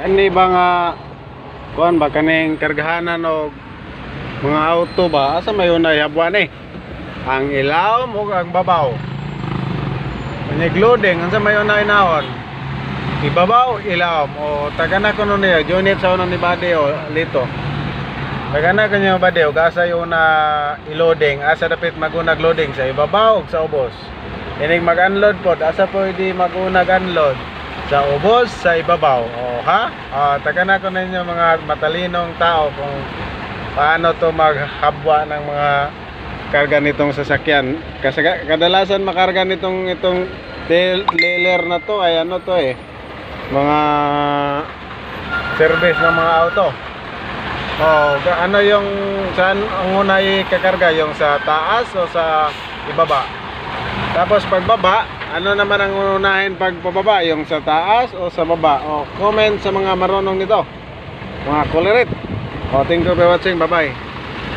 Kani ba nga kuan ba kaning kargahanan og mga auto ba asa may unay habuan eh. Ang ilaw ug ang babaw. Kanyag loading unsa may unay naon? Ibabaw ilaw o tagana kuno niya unit sa unang ni bade o lito. Tagana kanyo bade og asa yung na i-loading asa dapat magunag loading sa ibabaw sa ubos. Inig mag-unload pod asa pwede magunag unload sa ubos sa ibabaw. O ha? Ah, tagana ko ninyo mga matalinong tao kung paano to maghabwa ng mga karga nitong sasakyan. Kasi ka- kadalasan makarga nitong itong trailer na to ay ano to eh. Mga service ng mga auto. Oh, ano yung saan ang una ikakarga yung sa taas o sa ibaba? Tapos pagbaba, ano naman ang unahin pagpababa? Yung sa taas o sa baba? O comment sa mga marunong nito. Mga kulirit. O, thank you for watching. Bye-bye.